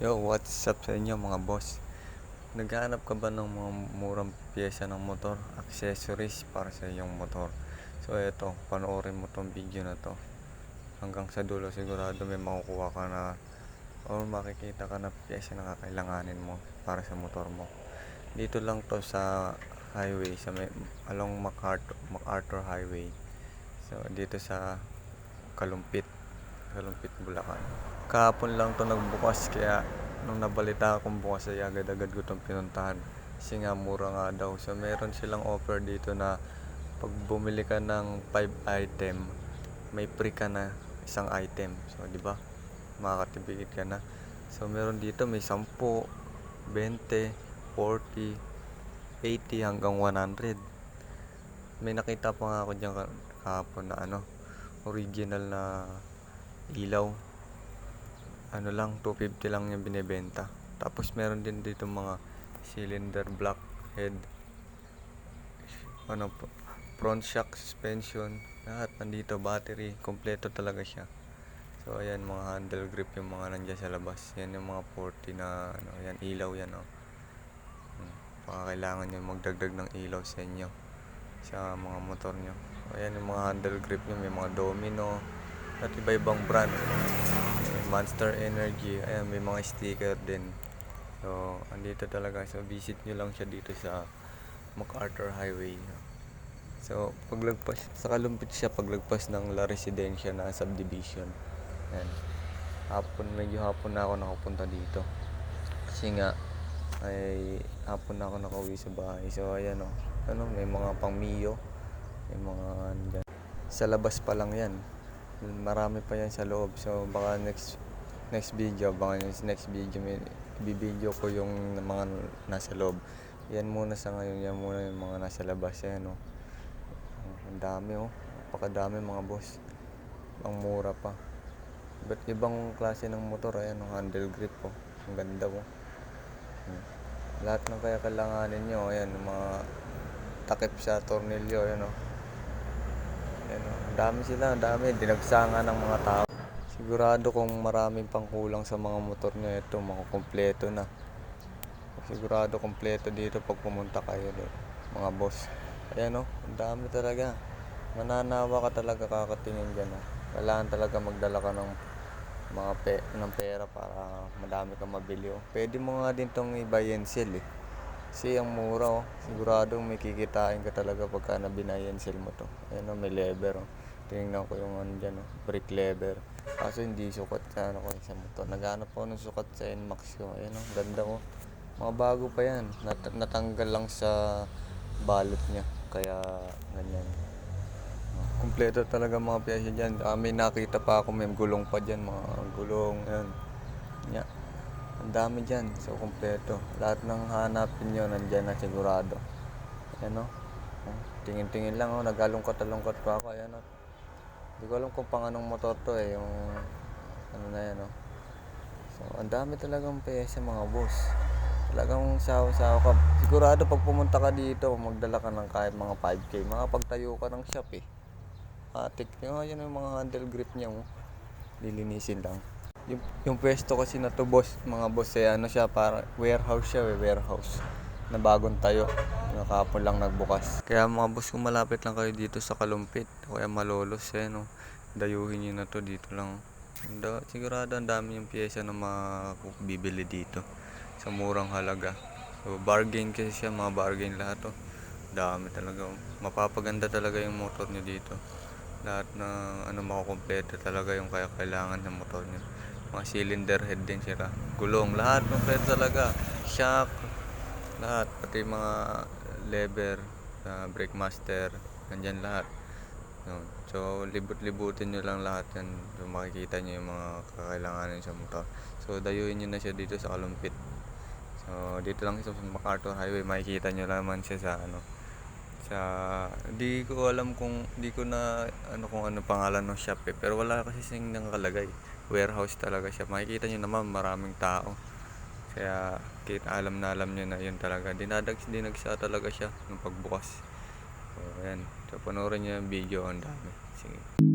Yo, what's up sa inyo mga boss? Naghahanap ka ba ng mga murang pyesa ng motor, accessories para sa iyong motor? So eto, panoorin mo tong video na to. Hanggang sa dulo sigurado may makukuha ka na or makikita ka na pyesa na kakailanganin mo para sa motor mo. Dito lang to sa highway, sa may, along MacArthur, MacArthur Highway. So dito sa Kalumpit, Kalumpit, Bulacan. Kahapon lang to nagbukas kaya nung nabalita akong bukas ay agad-agad ko itong pinuntahan. Kasi nga mura nga daw. So meron silang offer dito na pag bumili ka ng 5 item, may free ka na isang item. So di ba? Makakatibigit ka na. So meron dito may 10, 20, 40, 80 hanggang 100. May nakita pa nga ako diyan kahapon na ano, original na ilaw. Ano lang 250 lang yung binebenta tapos meron din dito mga cylinder block head. Ano front shock suspension. Lahat nandito battery kompleto talaga siya. So ayan mga handle grip yung mga nandiyan sa labas. Yan yung mga 40 na ano yan ilaw yan oh. Hmm. baka kailangan nyo magdagdag ng ilaw sa inyo sa mga motor nyo. Ayan yung mga handle grip nyo may mga domino at iba ibang brand. Monster Energy ayan may mga sticker din. So andito talaga. So visit nyo lang siya dito sa MacArthur Highway. So paglagpas sa kalumpit siya paglagpas ng La Residencia na subdivision. Ayan. Hapon medyo hapon na ako nakapunta dito. Kasi nga ay hapon na ako nakauwi sa bahay. So ayan o ano may mga pang Mio. May mga andyan. sa labas pa lang yan marami pa yan sa loob. So baka next next video baka next video bibideo ko yung mga nasa loob. Yan muna sa ngayon yan muna yung mga nasa labas yan oh. ang dami oh. Napakadami mga boss. Ang mura pa. But ibang klase ng motor ayan oh, handle grip oh. Ang ganda oh. Lahat ng kaya kailanganin nyo ayan mga takip sa tornilyo ayan oh dami sila, dami. Dinagsangan ng mga tao. Sigurado kung maraming pangkulang sa mga motor nyo, ito, makukompleto na. Sigurado kompleto dito pag pumunta kayo doon, mga boss. Ayan o, ang dami talaga. Mananawa ka talaga kakatingin dyan. Oh. Kailangan talaga magdala ka ng mga pe ng pera para madami kang mabili. Oh. Pwede mo nga din tong i-buy and sell eh. Kasi ang mura oh. Sigurado may kikitain ka talaga pagka nabinay and sell mo to. Ayan oh, may lever oh. Tingnan ko yung ano dyan oh. Brick lever. Kaso hindi sukat sa ano ko sa motor. Naghanap ako ng sukat sa NMAX ko. Ayan oh, ganda ko. Mga bago pa yan. Nat- natanggal lang sa balot niya. Kaya ganyan. Oh, Kumpleto talaga mga piyesa dyan. Ah, may nakita pa ako may gulong pa dyan. Mga gulong. Ayan. Yeah. Ang dami dyan. So, kompleto. Lahat ng hanapin nyo, nandyan na sigurado. Ayan o. Oh. Tingin-tingin lang o. Oh. Nagalungkot-alungkot pa ako. Ayan o. Oh. Hindi ko alam kung pang anong motor to eh. Yung ano na yan o. Oh. So, ang dami talagang pyesa mga boss. Talagang sawa-sawa ka. Sigurado pag pumunta ka dito, magdala ka ng kahit mga 5K. Makapagtayo ka ng shop eh. Atik nyo. Ayan yung mga handle grip niya mo. Lilinisin lang yung, yung pwesto kasi na to boss, mga boss eh, ano siya, para warehouse siya, eh, warehouse na bagong tayo. Nakapon lang nagbukas. Kaya mga boss, kung malapit lang kayo dito sa Kalumpit, o kaya Malolos, eh, no, dayuhin nyo na to dito lang. Da, sigurado ang dami yung pyesa na makabibili dito sa murang halaga. So, bargain kasi siya, mga bargain lahat to. Dami talaga. Mapapaganda talaga yung motor nyo dito. Lahat ng ano makukompleto talaga yung kaya kailangan ng motor nyo mga cylinder head din sila gulong lahat kompleto talaga shock lahat pati mga lever uh, brake master nandyan lahat. Yun. so libot-libutin nyo lang lahat yan so makikita nyo yung mga kakailanganin sa motor. So dayuin nyo na siya dito sa Kalumpit. So dito lang sa MacArthur Highway makikita nyo naman siya sa ano sa di ko alam kung di ko na ano kung ano pangalan ng shop eh pero wala kasi sing nakalagay warehouse talaga siya. Makikita nyo naman maraming tao kaya kita alam na alam nyo na yun talaga. Dinadag dinagsa talaga siya ng pagbukas. So ayan. So panoorin nyo yung video. Ang dami. Sige